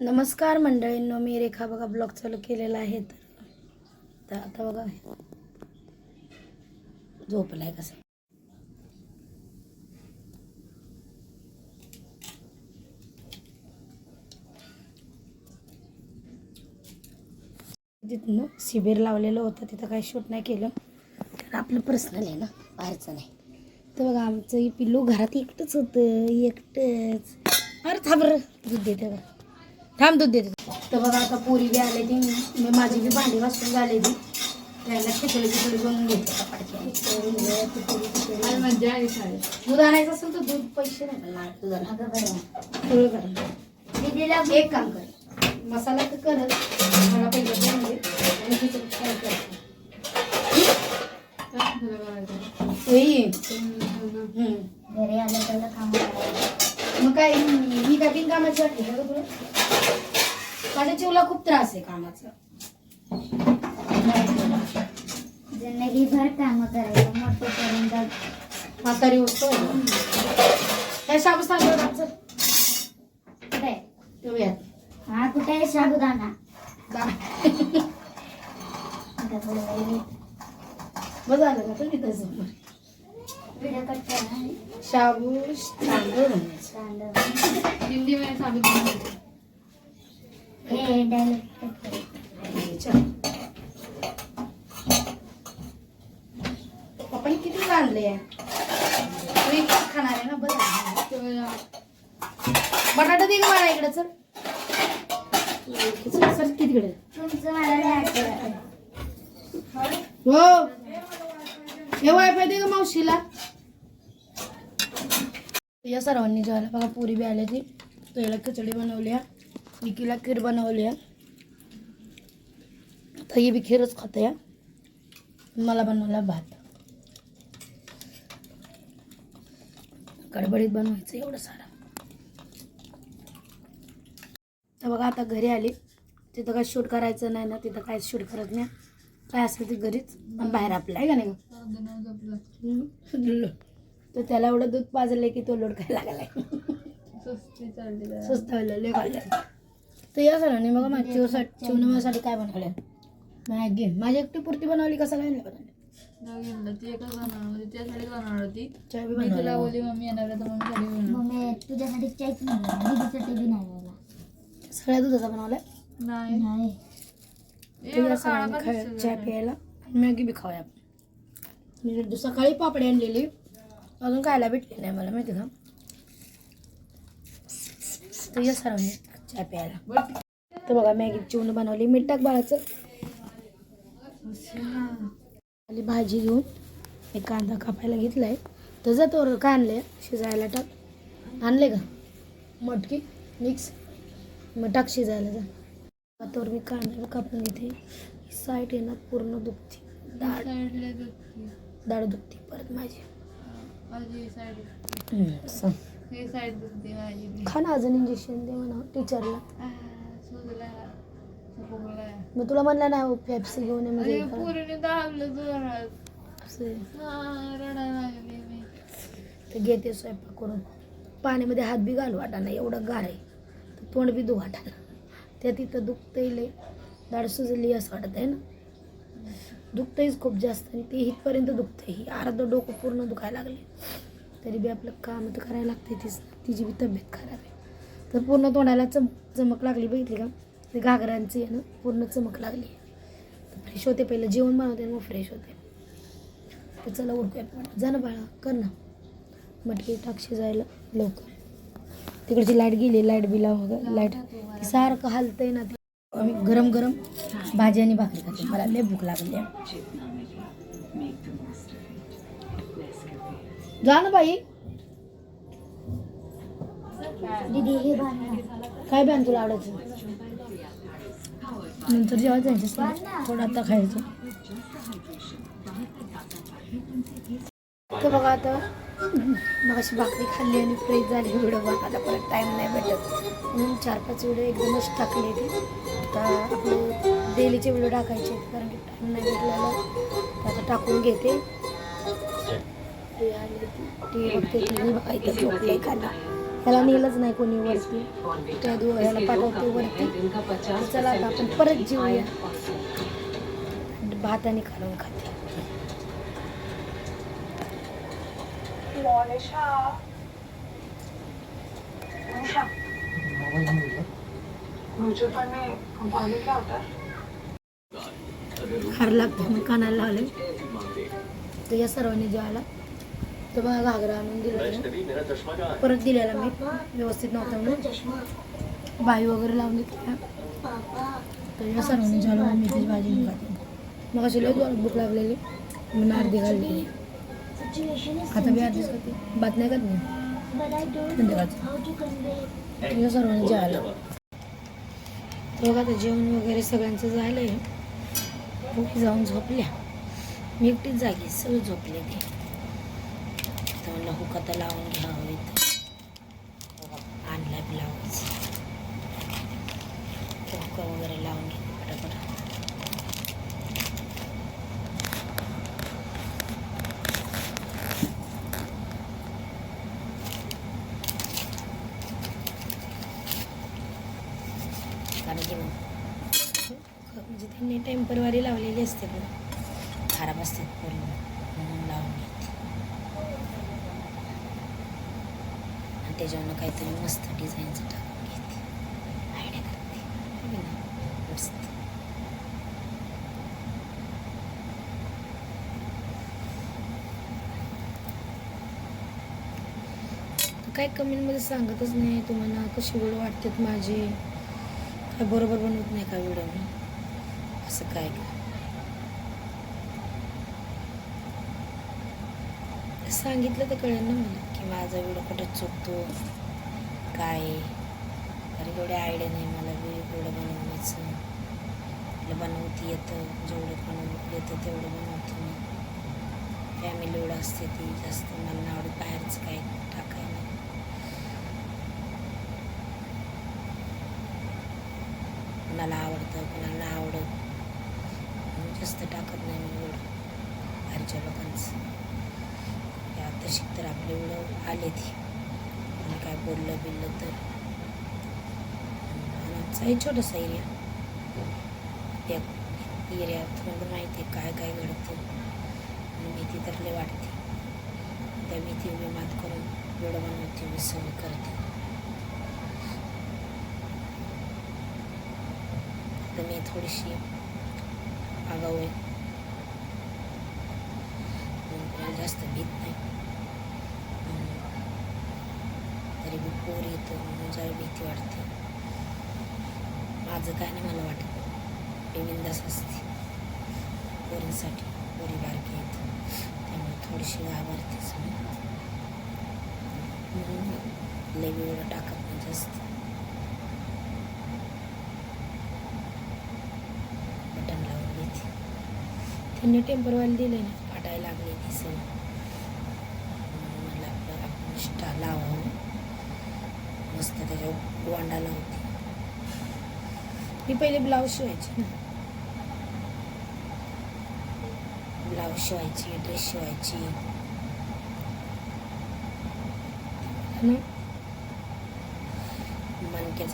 नमस्कार मंडळींनो मी रेखा बघा ब्लॉग चालू केलेला आहे. तर तर आता बघा. झोपला आहे कसं? तिथनं शिबिर लावलेलं होतं तिथं काही शूट नाही केलं. कारण आपलं पर्सनल आहे ना बाहेरचं नाही. तर बघा आमचं पिल्लू घरात एकटंच होतं एकटंच. अरे थांब दूध देते बघा. थांब दूध देते. तर बघा आता पोरी बी आले ती मी माझी बी भांडी वाचून झाले ती त्याला खिचडी खिचडी बनवून घेते शाळेत दूध आणायचं असेल तर दूध पैसे नाही ना दुधाला एक काम कर. मसाला तर करत मला पहिलं ते म्हणजे आणि खिचडी फ्राय करते. घरी आलं तर काम. मग काय ही काय बिनकामाची वाटली का तुला? माझ्या जीवला खूप त्रास आहे कामाचा. जिंदगीभर काम करायचं मोठं पर्यंत म्हातारी होतो. काय शाबू सांगतो आमचं? कुठे? ठेवूयात हा कुठे आहे साबुदाणा. बरं झालं का तुम्ही तसं शाबू तांदूळ. हिंदी में साबित हे डायरेक्ट कट करा. चल. पप्पानी किती आणले तू खाणार आहे ना बरं बटाटा दे मला इकडे चल, सर कितीकडे. हो हे वायफाय दे ग मावशीला या सर्वांनी जेवायला बघा पुरी बी आली ती. त्याला खिचडी बनवली विकीला खीर बनवली तर ही बी खीरच खाते या मला बनवला भात. गडबडीत बनवायचं एवढं सारं. तर बघा आता घरी आली. तिथं काय शूट करायचं नाही ना तिथं काय शूट करत नाही. काय असेल ते घरीच. बाहेर आपलं आहे का नाही. तर त्याला एवढं दूध पाजलंय की तो लोड काय लागलाय. सुस्ती चालली जरा. स्वस्त लय तर या सरांनी मग चिवसाठी चिवनमासाठी काय बनवलं मॅगी. माझ्या एकटी पुरती बनवली कसं काय नाही बनवली ती एकच बनवणार होती त्यासाठी बनवणार होती. मी तुला बोलली मम्मी येणार आहे तर मम्मी तुझ्यासाठी नाही दीदीसाठी बी नाही मला. सगळ्या दुधाचा बनवलाय? नाही. तुझ्या? प्यायला मॅगी बी खाऊया मी सकाळी पापडी आणलेली. अजून खायला भेटली नाही मला माहिती का? तर या सरांनी चहा प्यायला. तर बघा मॅगी चिवून बनवली. मीठ टाक बाळाचं. आली भाजी घेऊन एक कांदा कापायला घेतलाय. तर जा तो काय आणले शिजायला टाक. आणले का? मटकी मिक्स. मग टाक शिजायला जा. तर मी कांदा कापून घेते. साईड येणार पूर्ण दुखती. दाढ दुखती. परत माझी. माझी साईड हम्म, सांग. ही साईड दुखते माझी बी. खा ना अजून इंजेक्शन दे म्हणा टीचरला सुजला. मग तुला म्हणलं ना फॅप्सी घेऊन ये म्हणजे अरे पोरीने दाबलं जोरात. असं आह, रडायला लागली मी. तर घेते स्वयंपाक करून. पाण्यामध्ये हात बी घालू वाटाणा एवढं गार आहे. तर तोंड बी धु वाटाणा त्या तिथं दुखतंय लय. दाड सुजली असं वाटत आहे ना. दुखतंहीच खूप जास्त आणि ते इथपर्यंत दुखतंही ही डोकं पूर्ण दुखायला लागले तरी बी आपलं काम तर करायला लागते तीच. तिची बी तब्येत खराब आहे. तर पूर्ण तोंडाला चम चमक लागली बघितली का? ते घागरांची आहे ना पूर्ण चमक लागली. तर फ्रेश होते पहिलं. जेवण बनवते मग फ्रेश होते. तर चला उडकूया पण जा ना बाळा कर ना. मटकी टाकशी जायला लवकर. तिकडची लाइट गेली लाइट बिला वगैरे लाइट. सारखं हलतंय ना ते. आम्ही गरम गरम भाजी आणि भाकरी खाते. मला लय भूक लागली. आहे. जा ना बाई. दीदी हे काय बॅन तुला आवडायचं? नंतर जेव्हा जायचं थोडं आता खायचं. तर बघा आता मग अशी भाकरी खाल्ली आणि फ्रेश झाली. व्हिडिओ बनवायला परत टाईम नाही भेटत. म्हणून चार पाच व्हिडिओ एकदमच टाकले ते आता आपले डेलीचे व्हिडिओ टाकायचे कारण की टाईम नाही भेटलेला. तर आता टाकून घेते. टी व्ही बघते टी व्ही बघायचं झोपले एखादा. त्याला नेलंच नाही कोणी वरती. त्या दो ह्याला पाठवते वरती. चला आता आपण परत जेऊया. भाताने खालून खाते. हार लागतो कानाला लावले. तर या सर्वांनी जेवायला तर मला घागरा आणून दिला परत दिलेला मी व्यवस्थित नव्हता म्हणून. बाई वगैरे लावून घेतल्या. तर या सर्वांनी जेवायला मग मेथीची भाजी मग अशी लई भूक लागलेली. म्हणून अर्धी घाललेली आता मी अर्धीच करते भात नाही करत. मी संध्याकाळचं या सर्वांनी जेवायला बघा आता जेवण वगैरे सगळ्यांचं झालं आहे भूकी जाऊन झोपल्या. मी एकटीच जागी सगळं झोपले ते. तर म्हणलं हुक आता लावून घ्यावं इथं. आणला ब्लाऊज हुक वगैरे लावून घ्या पटापट कारण की मग म्हणजे त्यांनी टेम्परवारी लावलेली असते पण खराब असतात पूर्ण. म्हणून लावून घेते. आणि त्याच्यावरनं काहीतरी मस्त डिझाईनचं टाकून घेते. आयडिया करते. ना? मस्त. काय कमेंटमध्ये सांगतच नाही तुम्हाला कशी व्हिडिओ वाटतात माझे? काय बरोबर बनवत नाही का व्हिडिओ मी असं काय? सांगितलं तर कळेल ना मला की माझा व्हिडिओ कुठं चुकतो काय अरे एवढे आयडिया नाही मला व्हिडिओ बनवण्याचं आपलं बनवती येतं जेवढं बनव येतं तेवढं बनवते मी. फॅमिली एवढं असते ती जास्त मला नाही आवडत बाहेरचं काय टाकायला. कुणाला आवडतं कुणाला आवडत. जास्त टाकत नाही मी एवढं. बाहेरच्या लोकांचं. या आता तर आपले एवढं आले ती. आणि काय बोललं बिललं तर. आणि आमचा आहे छोटासा एरिया. त्या एरियात थोडं माहिती आहे काय काय घडतं. आणि भीती तर लय वाटते. त्या भीती मी मात करून एवढं बनवते मी सहन करते. तर मी थोडीशी आगाऊ आहे जास्त भीत नाही. तरी मी पोर येतो म्हणून जरा भीती वाटते. माझं काय नाही मला वाटत. मी बिंदास असते. पोरींसाठी पोरी बारकी आहेत त्यामुळे थोडीशी घाबरतेच मी. म्हणून लई वेळ टाकत नाही जास्त बटन लावून घेते त्यांनी टेम्परवाला दिले ना फाटायला लागले दिसेल सगळं म्हणून आपलं मस्त त्याच्यावर वांडाला होती मी पहिले ब्लाऊज शिवायचे ना. ब्लाऊज शिवायची ड्रेस शिवायची. आणि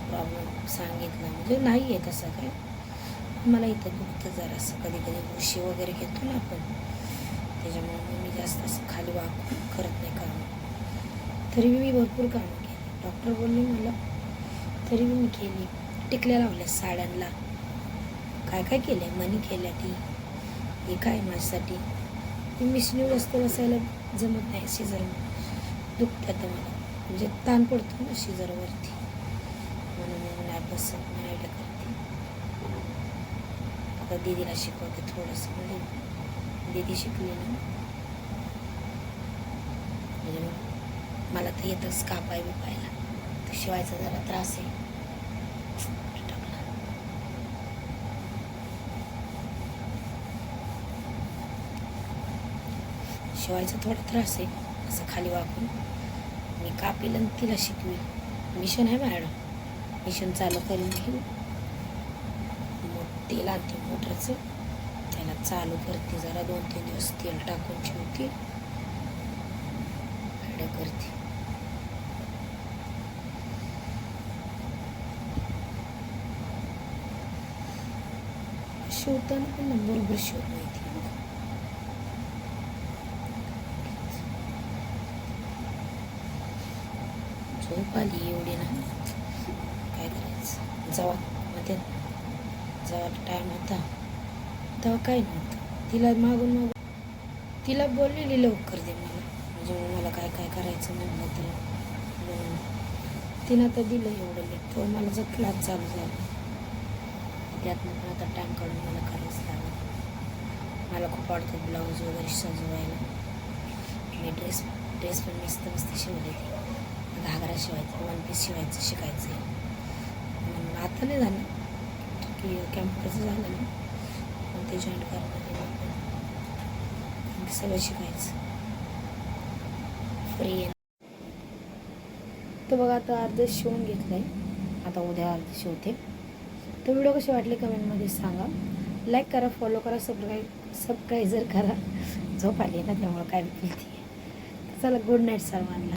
प्रॉब्लेम सांगितला. म्हणजे नाही आहे तसं काय. मला इथं दुखतं जरासं. कधी कधी उशी वगैरे घेतो ना आपण. त्याच्यामुळे मग मी जास्त असं खाली वाक करत नाही काम. तरी मी भरपूर कामं केली. डॉक्टर बोलले मला तरी मी केली. टिकल्या लावल्या साड्यांना काय काय केलं आहे मनी केल्या ती. हे काय माझ्यासाठी? मी मिशनी जास्त बसायला जमत नाही शिजर दुखतात मला. म्हणजे ताण पडतो ना शिजरवरती. म्हणून मी नाही बसत. नाही का आता दीदीला शिकवते थोडंसं. म्हणजे दीदी शिकली ना. म्हणजे मग मला तर येतच कापाय बिपायला. तर शिवायचा जरा त्रास आहे. शिवायचा थोडा त्रास आहे. असं खाली वाकून मी कापेल आणि तिला शिकवी मिशन आहे मॅडम. मिशन चालू करून घेऊ. तेल आणते मोटरचं त्याला चालू करते जरा दोन तीन दिवस तेल टाकून ठेवते. करते. शिवताना पण बरोबर शिवत माहिती झोप आली एवढी ना. काय करायचं? जावा मध्यात जेव्हा टाईम होता. तेव्हा काही नव्हतं. तिला मागून मागून तिला बोललेली लवकर दे मला. म्हणजे मग मला काय काय करायचं म्हणलं तिला. म्हणून तिनं तर दिलं एवढं लेट. तो मला जर क्लास चालू झाला. त्यातनं पण आता टाईम काढून मला करायच लागलं. मला खूप आवडतं ब्लाऊज वगैरे सजवायला. मी ड्रेस ड्रेस पण मस्त मस्त शिवले. घागरा शिवायचं वन पीस शिवायचं शिकायचं आहे आता नाही झालं की कॅम्प्युटरचं झालं ना मग ते जॉईन करणार सगळं शिकायचं. फ्री आहे. तर बघा आता अर्ध शिवून घेतलं आहे आता उद्या अर्ध शिवते. तर व्हिडिओ कसे वाटले कमेंटमध्ये सांगा. लाईक करा फॉलो करा सबस्क्राईब सबस्क्राईजर करा. झोप आली ना त्यामुळं काय बोलते चला गुड नाईट सर्वांना.